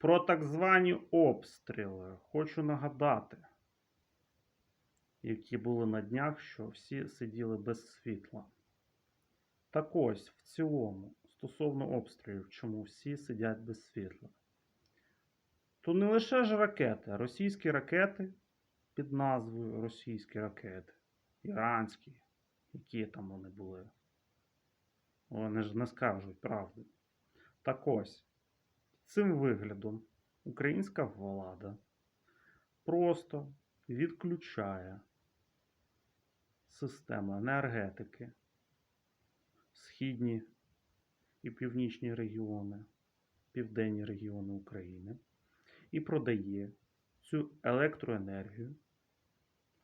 Про так звані обстріли хочу нагадати, які були на днях, що всі сиділи без світла. Так ось, в цілому, стосовно обстрілів, чому всі сидять без світла. То не лише ж ракети, російські ракети під назвою російські ракети, іранські, які там вони були. Вони ж не скажуть правди. Так ось, цим виглядом українська влада просто відключає систему енергетики, східні і північні регіони, південні регіони України і продає цю електроенергію.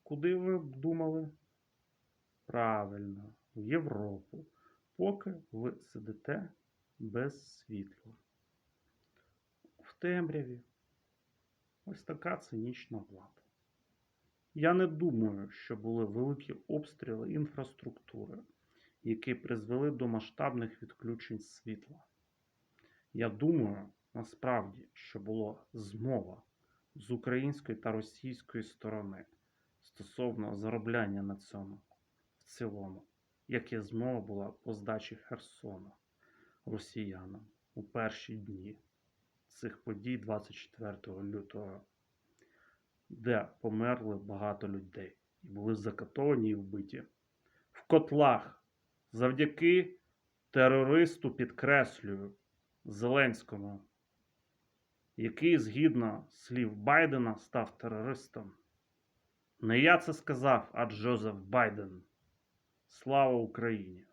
Куди ви б думали? Правильно, в Європу, поки ви сидите без світла. Темряві. Ось така цинічна влада. Я не думаю, що були великі обстріли інфраструктури, які призвели до масштабних відключень світла. Я думаю, насправді, що була змова з української та російської сторони стосовно заробляння на цьому в цілому, як і змова була по здачі Херсона росіянам у перші дні цих подій 24 лютого, де померли багато людей і були закатовані і вбиті в котлах завдяки терористу, підкреслюю, Зеленському, який, згідно слів Байдена, став терористом. Не я це сказав, а Джозеф Байден. Слава Україні!